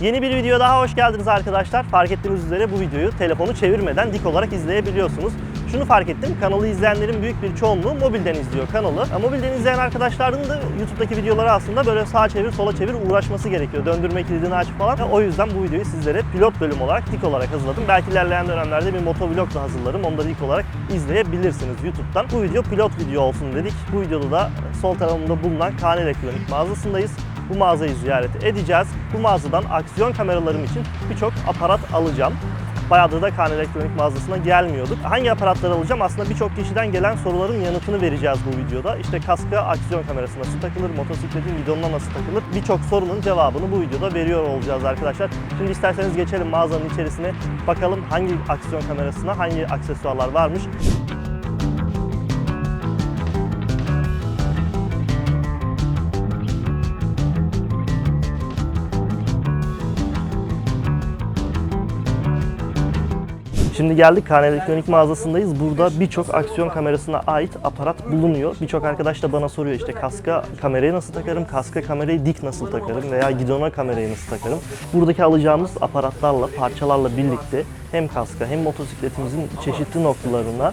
Yeni bir video daha hoş geldiniz arkadaşlar. Fark ettiğiniz üzere bu videoyu telefonu çevirmeden dik olarak izleyebiliyorsunuz. Şunu fark ettim, kanalı izleyenlerin büyük bir çoğunluğu mobilden izliyor kanalı. Ya, Mobilden izleyen arkadaşların da YouTube'daki videoları aslında böyle sağa çevir sola çevir uğraşması gerekiyor. Döndürme kilidini aç falan. Ya, O yüzden bu videoyu sizlere pilot bölüm olarak dik olarak hazırladım. Belki ilerleyen dönemlerde bir motovlog da hazırlarım. Onu da dik olarak izleyebilirsiniz YouTube'dan. Bu video pilot video olsun dedik. Bu videoda da sol tarafımda bulunan Kaan Elektronik mağazasındayız. Bu mağazayı ziyaret edeceğiz. Bu mağazadan aksiyon kameralarım için birçok aparat alacağım. Bayağıdır da Kaan Elektronik mağazasına gelmiyorduk. Hangi aparatları alacağım? Aslında birçok kişiden gelen soruların yanıtını vereceğiz bu videoda. İşte kaska aksiyon kamerası nasıl takılır, motosikletin gidonuna nasıl takılır? Birçok sorunun cevabını bu videoda veriyor olacağız arkadaşlar. Şimdi isterseniz geçelim mağazanın içerisine. Bakalım hangi aksiyon kamerasına hangi aksesuarlar varmış. Şimdi geldik Kaan Elektronik mağazasındayız. Burada birçok aksiyon kamerasına ait aparat bulunuyor. Birçok arkadaş da bana soruyor işte kaska kamerayı nasıl takarım, kaska kamerayı dik nasıl takarım veya gidona kamerayı nasıl takarım. Buradaki alacağımız aparatlarla, parçalarla birlikte hem kaska hem motosikletimizin çeşitli noktalarına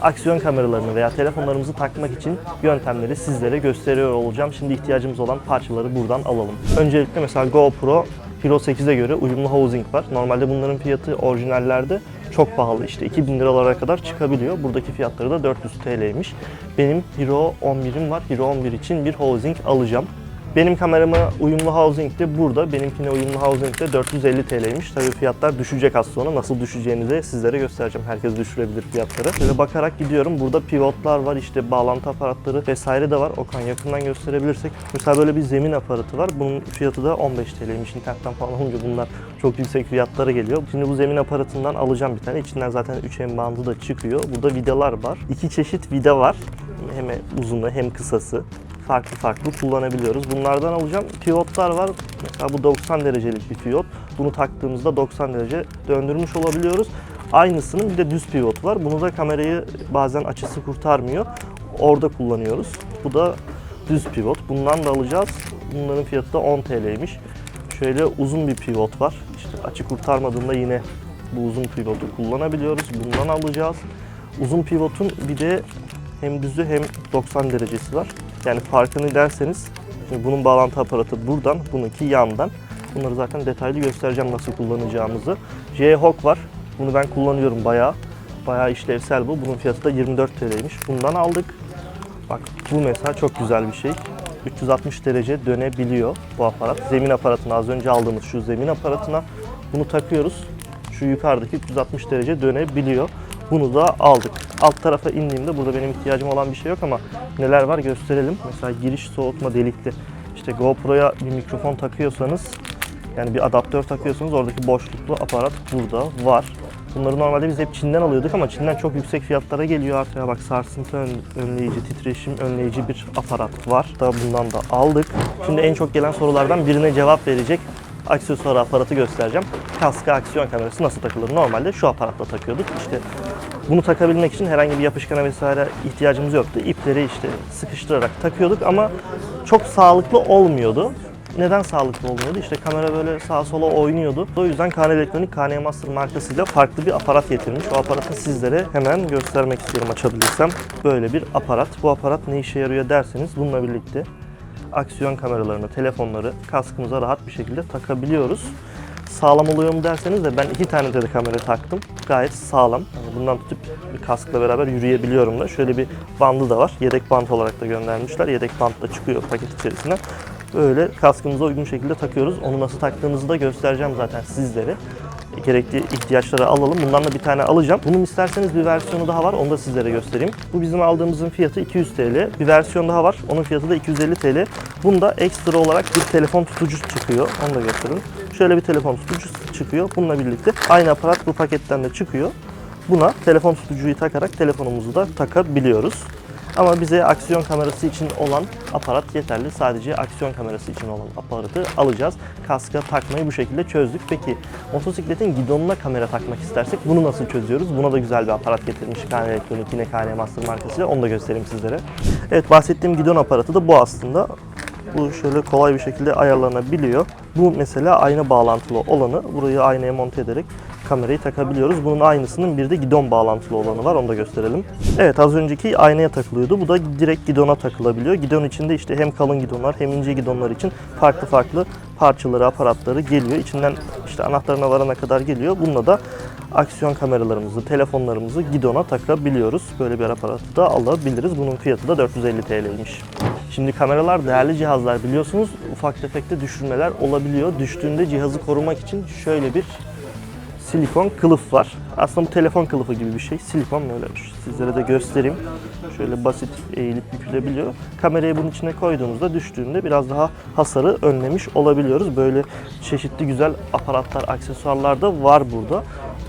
aksiyon kameralarını veya telefonlarımızı takmak için yöntemleri sizlere gösteriyor olacağım. Şimdi ihtiyacımız olan parçaları buradan alalım. Öncelikle mesela GoPro Hero 8'e göre uyumlu housing var. Normalde bunların fiyatı orijinallerde çok pahalı işte 2000 liralara kadar çıkabiliyor. Buradaki fiyatları da 400 TL'ymiş. Benim Hero 11'im var. Hero 11 için bir housing alacağım. Benim kamerama uyumlu housing de burada. Benimkine uyumlu housing de 450 TL'ymiş. Tabii fiyatlar düşecek az sonra. Nasıl düşeceğini de sizlere göstereceğim. Herkes düşürebilir fiyatları. Şöyle bakarak gidiyorum. Burada pivotlar var, işte bağlantı aparatları vesaire de var. Okan yakından gösterebilirsek. Mesela böyle bir zemin aparatı var. Bunun fiyatı da 15 TL'ymiş. İnternetten falan olunca bunlar çok yüksek fiyatlara geliyor. Şimdi bu zemin aparatından alacağım bir tane. İçinden zaten 3M bandı da çıkıyor. Burada vidalar var. İki çeşit vida var. Hem uzunu hem kısası farklı farklı kullanabiliyoruz. Bunlardan alacağım. Pivotlar var. Mesela bu 90 derecelik bir pivot. Bunu taktığımızda 90 derece döndürmüş olabiliyoruz. Aynısının bir de düz pivot var. Bunu da kamerayı bazen açısı kurtarmıyor. Orada kullanıyoruz. Bu da düz pivot. Bundan da alacağız. Bunların fiyatı da 10 TL'ymiş. Şöyle uzun bir pivot var. İşte açı kurtarmadığında yine bu uzun pivotu kullanabiliyoruz. Bundan alacağız. Uzun pivotun bir de hem düzü hem 90 derecesi var. Yani farkını derseniz şimdi bunun bağlantı aparatı buradan, bununki yandan. Bunları zaten detaylı göstereceğim nasıl kullanacağımızı. J-Hawk var. Bunu ben kullanıyorum bayağı. Bayağı işlevsel bu. Bunun fiyatı da 24 TL'ymiş. Bundan aldık. Bak bu mesela çok güzel bir şey. 360 derece dönebiliyor bu aparat. Zemin aparatına az önce aldığımız şu zemin aparatına bunu takıyoruz. Şu yukarıdaki 360 derece dönebiliyor. Bunu da aldık. Alt tarafa indiğimde burada benim ihtiyacım olan bir şey yok ama neler var gösterelim. Mesela giriş soğutma delikli. İşte GoPro'ya bir mikrofon takıyorsanız yani bir adaptör takıyorsanız oradaki boşluklu aparat burada var. Bunları normalde biz hep Çin'den alıyorduk ama Çin'den çok yüksek fiyatlara geliyor artık. Bak sarsıntı ön- önleyici, titreşim önleyici bir aparat var. Da bundan da aldık. Şimdi en çok gelen sorulardan birine cevap verecek aksesuar aparatı göstereceğim. Kaska aksiyon kamerası nasıl takılır? Normalde şu aparatla takıyorduk. İşte bunu takabilmek için herhangi bir yapışkana vesaire ihtiyacımız yoktu. İpleri işte sıkıştırarak takıyorduk ama çok sağlıklı olmuyordu. Neden sağlıklı olmuyordu? İşte kamera böyle sağa sola oynuyordu. O yüzden Kaan Elektronik, KN Master markasıyla farklı bir aparat getirmiş. O aparatı sizlere hemen göstermek istiyorum açabilirsem. Böyle bir aparat. Bu aparat ne işe yarıyor derseniz bununla birlikte aksiyon kameralarını, telefonları kaskımıza rahat bir şekilde takabiliyoruz. Sağlam oluyor mu derseniz de ben iki tane de kamera taktım. Gayet sağlam. Bundan tutup bir kaskla beraber yürüyebiliyorum da. Şöyle bir bandı da var. Yedek bant olarak da göndermişler. Yedek bant da çıkıyor paket içerisinden. Böyle kaskımıza uygun şekilde takıyoruz. Onu nasıl taktığımızı da göstereceğim zaten sizlere gerekli ihtiyaçları alalım. Bundan da bir tane alacağım. Bunun isterseniz bir versiyonu daha var. Onu da sizlere göstereyim. Bu bizim aldığımızın fiyatı 200 TL. Bir versiyon daha var. Onun fiyatı da 250 TL. Bunda ekstra olarak bir telefon tutucu çıkıyor. Onu da göstereyim. Şöyle bir telefon tutucu çıkıyor. Bununla birlikte aynı aparat bu paketten de çıkıyor. Buna telefon tutucuyu takarak telefonumuzu da takabiliyoruz. Ama bize aksiyon kamerası için olan aparat yeterli. Sadece aksiyon kamerası için olan aparatı alacağız. Kaska takmayı bu şekilde çözdük. Peki motosikletin gidonuna kamera takmak istersek bunu nasıl çözüyoruz? Buna da güzel bir aparat getirmiş KN Elektronik yine KN Master markasıyla. Onu da göstereyim sizlere. Evet bahsettiğim gidon aparatı da bu aslında. Bu şöyle kolay bir şekilde ayarlanabiliyor. Bu mesela ayna bağlantılı olanı. Burayı aynaya monte ederek kamerayı takabiliyoruz. Bunun aynısının bir de gidon bağlantılı olanı var. Onu da gösterelim. Evet az önceki aynaya takılıyordu. Bu da direkt gidona takılabiliyor. Gidon içinde işte hem kalın gidonlar hem ince gidonlar için farklı farklı parçaları, aparatları geliyor. İçinden işte anahtarına varana kadar geliyor. Bununla da aksiyon kameralarımızı, telefonlarımızı gidona takabiliyoruz. Böyle bir aparatı da alabiliriz. Bunun fiyatı da 450 TL'ymiş. Şimdi kameralar değerli cihazlar biliyorsunuz. Ufak tefekte düşürmeler olabiliyor. Düştüğünde cihazı korumak için şöyle bir silikon kılıf var. Aslında bu telefon kılıfı gibi bir şey. Silikon böyle sizlere de göstereyim. Şöyle basit eğilip bükülebiliyor. Kamerayı bunun içine koyduğunuzda düştüğünde biraz daha hasarı önlemiş olabiliyoruz. Böyle çeşitli güzel aparatlar, aksesuarlar da var burada.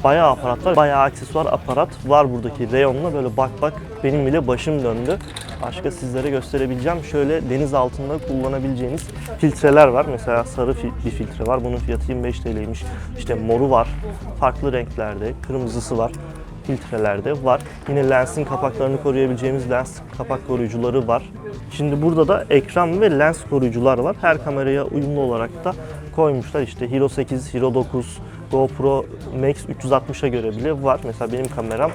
Bayağı aparatlar, bayağı aksesuar aparat var buradaki reyonla. Böyle bak bak benim bile başım döndü. Başka sizlere gösterebileceğim. Şöyle deniz altında kullanabileceğiniz filtreler var. Mesela sarı fi- bir filtre var. Bunun fiyatı 25 TL'ymiş. İşte moru var. Farklı renklerde. Kırmızısı var. Filtrelerde var. Yine lensin kapaklarını koruyabileceğimiz lens kapak koruyucuları var. Şimdi burada da ekran ve lens koruyucular var. Her kameraya uyumlu olarak da koymuşlar. İşte Hero 8, Hero 9, GoPro Max 360'a göre bile var. Mesela benim kameram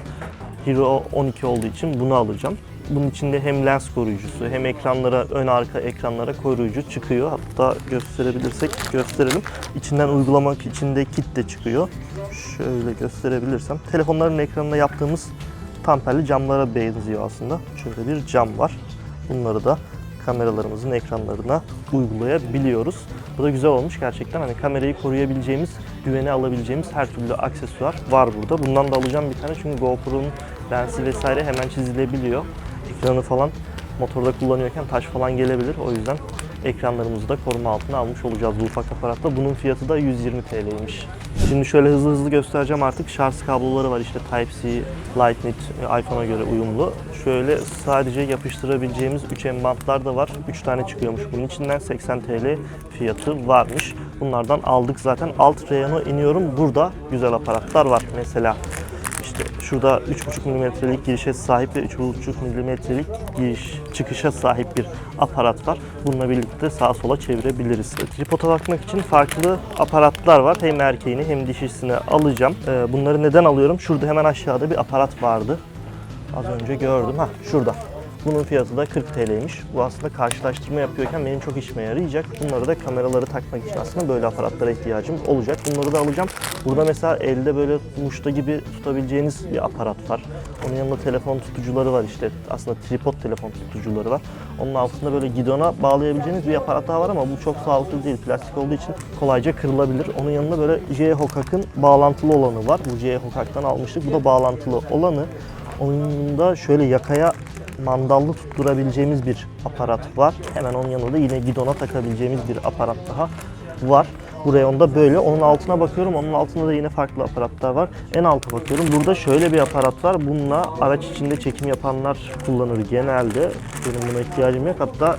Hero 12 olduğu için bunu alacağım. Bunun içinde hem lens koruyucusu hem ekranlara, ön arka ekranlara koruyucu çıkıyor. Hatta gösterebilirsek gösterelim. İçinden uygulamak için de kit de çıkıyor. Şöyle gösterebilirsem. Telefonların ekranına yaptığımız tamperli camlara benziyor aslında. Şöyle bir cam var. Bunları da kameralarımızın ekranlarına uygulayabiliyoruz. Bu da güzel olmuş gerçekten. Hani kamerayı koruyabileceğimiz, güvene alabileceğimiz her türlü aksesuar var burada. Bundan da alacağım bir tane çünkü GoPro'nun lensi vesaire hemen çizilebiliyor. Ekranı falan motorda kullanıyorken taş falan gelebilir. O yüzden ekranlarımızı da koruma altına almış olacağız bu ufak aparatta. Bunun fiyatı da 120 TL'ymiş. Şimdi şöyle hızlı hızlı göstereceğim artık. Şarj kabloları var işte Type-C, Lightning, iPhone'a göre uyumlu. Şöyle sadece yapıştırabileceğimiz 3M bantlar da var. 3 tane çıkıyormuş bunun içinden 80 TL fiyatı varmış. Bunlardan aldık zaten. Alt reyona iniyorum. Burada güzel aparatlar var. Mesela şurada 3,5 milimetrelik girişe sahip ve 3,5 milimetrelik giriş çıkışa sahip bir aparat var. Bununla birlikte sağa sola çevirebiliriz. Tripoda takmak için farklı aparatlar var. Hem erkeğini hem dişisini alacağım. Ee, Bunları neden alıyorum? Şurada hemen aşağıda bir aparat vardı. Az önce gördüm. Ha şurada. Bunun fiyatı da 40 TL'ymiş. Bu aslında karşılaştırma yapıyorken benim çok işime yarayacak. Bunları da kameraları takmak için aslında böyle aparatlara ihtiyacım olacak. Bunları da alacağım. Burada mesela elde böyle muşta gibi tutabileceğiniz bir aparat var. Onun yanında telefon tutucuları var işte. Aslında tripod telefon tutucuları var. Onun altında böyle gidona bağlayabileceğiniz bir aparat daha var ama bu çok sağlıklı değil. Plastik olduğu için kolayca kırılabilir. Onun yanında böyle J-Hokak'ın bağlantılı olanı var. Bu J-Hokak'tan almıştık. Bu da bağlantılı olanı. Onun da şöyle yakaya mandallı tutturabileceğimiz bir aparat var. Hemen onun yanında da yine gidona takabileceğimiz bir aparat daha var. Bu reyonda böyle. Onun altına bakıyorum. Onun altında da yine farklı aparatlar var. En alta bakıyorum. Burada şöyle bir aparat var. Bununla araç içinde çekim yapanlar kullanır genelde. Benim buna ihtiyacım yok. Hatta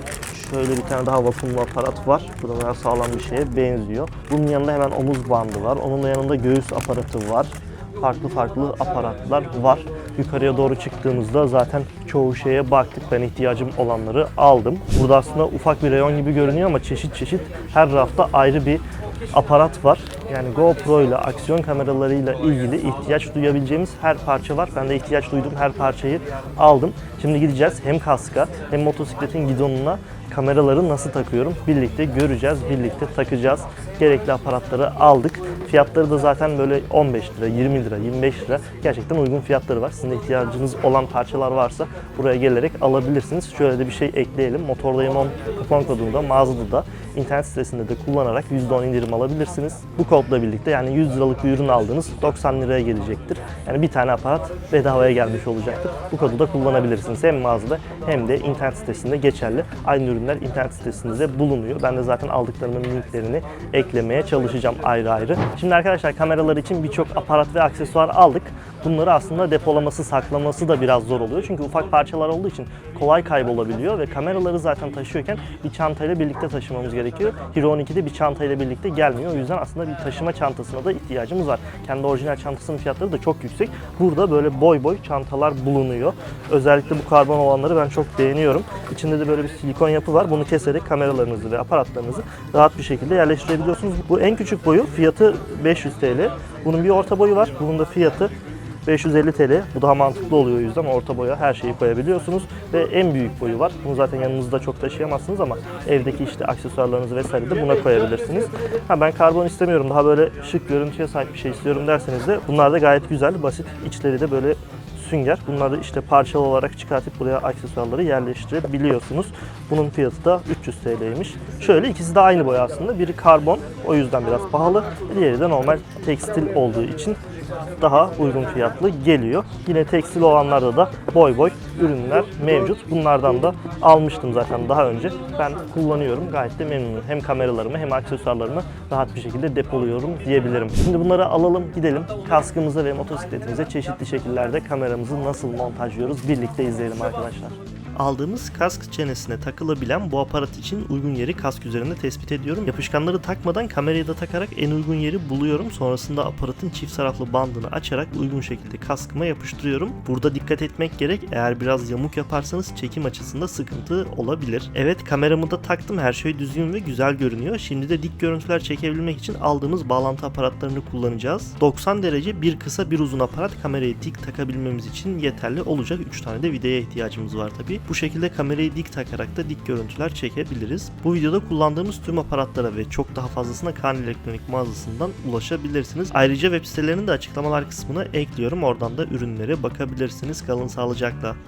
şöyle bir tane daha vakumlu aparat var. Bu da bayağı sağlam bir şeye benziyor. Bunun yanında hemen omuz bandı var. Onun da yanında göğüs aparatı var farklı farklı aparatlar var. Yukarıya doğru çıktığımızda zaten çoğu şeye baktık. Ben ihtiyacım olanları aldım. Burada aslında ufak bir reyon gibi görünüyor ama çeşit çeşit her rafta ayrı bir aparat var. Yani GoPro ile aksiyon kameralarıyla ilgili ihtiyaç duyabileceğimiz her parça var. Ben de ihtiyaç duyduğum her parçayı aldım. Şimdi gideceğiz hem kaska hem motosikletin gidonuna kameraları nasıl takıyorum birlikte göreceğiz, birlikte takacağız. Gerekli aparatları aldık. Fiyatları da zaten böyle 15 lira, 20 lira, 25 lira gerçekten uygun fiyatları var. Sizin de ihtiyacınız olan parçalar varsa buraya gelerek alabilirsiniz. Şöyle de bir şey ekleyelim. Motordayım 10 kupon kodunda mağazada da internet sitesinde de kullanarak %10 indirim alabilirsiniz. Bu kodla birlikte yani 100 liralık bir ürün aldığınız 90 liraya gelecektir. Yani bir tane aparat bedavaya gelmiş olacaktır. Bu kodu da kullanabilirsiniz. Hem mağazada hem de internet sitesinde geçerli. Aynı ürünler internet sitesinde bulunuyor. Ben de zaten aldıklarımın linklerini eklemeye çalışacağım ayrı ayrı. Şimdi arkadaşlar kameralar için birçok aparat ve aksesuar aldık. Bunları aslında depolaması, saklaması da biraz zor oluyor. Çünkü ufak parçalar olduğu için kolay kaybolabiliyor ve kameraları zaten taşıyorken bir çantayla birlikte taşımamız gerekiyor. Hero 12'de bir çantayla birlikte gelmiyor. O yüzden aslında bir taşıma çantasına da ihtiyacımız var. Kendi orijinal çantasının fiyatları da çok yüksek. Burada böyle boy boy çantalar bulunuyor. Özellikle bu karbon olanları ben çok beğeniyorum. İçinde de böyle bir silikon yapı var. Bunu keserek kameralarınızı ve aparatlarınızı rahat bir şekilde yerleştirebiliyorsunuz. Bu en küçük boyu fiyatı 500 TL. Bunun bir orta boyu var. Bunun da fiyatı 550 TL. Bu daha mantıklı oluyor o yüzden orta boya her şeyi koyabiliyorsunuz. Ve en büyük boyu var. Bunu zaten yanınızda çok taşıyamazsınız ama evdeki işte aksesuarlarınızı vesaire de buna koyabilirsiniz. Ha ben karbon istemiyorum daha böyle şık görüntüye sahip bir şey istiyorum derseniz de bunlar da gayet güzel, basit. İçleri de böyle sünger. Bunları işte parçalı olarak çıkartıp buraya aksesuarları yerleştirebiliyorsunuz. Bunun fiyatı da 300 TL'ymiş. Şöyle ikisi de aynı boya aslında. Biri karbon o yüzden biraz pahalı. Diğeri de normal tekstil olduğu için daha uygun fiyatlı geliyor. Yine tekstil olanlarda da boy boy ürünler mevcut. Bunlardan da almıştım zaten daha önce. Ben kullanıyorum. Gayet de memnunum. Hem kameralarımı hem aksesuarlarımı rahat bir şekilde depoluyorum diyebilirim. Şimdi bunları alalım gidelim. Kaskımıza ve motosikletimize çeşitli şekillerde kameramızı nasıl montajlıyoruz birlikte izleyelim arkadaşlar. Aldığımız kask çenesine takılabilen bu aparat için uygun yeri kask üzerinde tespit ediyorum. Yapışkanları takmadan kamerayı da takarak en uygun yeri buluyorum. Sonrasında aparatın çift taraflı bandını açarak uygun şekilde kaskıma yapıştırıyorum. Burada dikkat etmek gerek. Eğer biraz yamuk yaparsanız çekim açısında sıkıntı olabilir. Evet kameramı da taktım. Her şey düzgün ve güzel görünüyor. Şimdi de dik görüntüler çekebilmek için aldığımız bağlantı aparatlarını kullanacağız. 90 derece bir kısa bir uzun aparat kamerayı dik takabilmemiz için yeterli olacak. 3 tane de vidaya ihtiyacımız var tabi. Bu şekilde kamerayı dik takarak da dik görüntüler çekebiliriz. Bu videoda kullandığımız tüm aparatlara ve çok daha fazlasına Kaan Elektronik mağazasından ulaşabilirsiniz. Ayrıca web sitelerini de açıklamalar kısmına ekliyorum. Oradan da ürünlere bakabilirsiniz. Kalın sağlıcakla.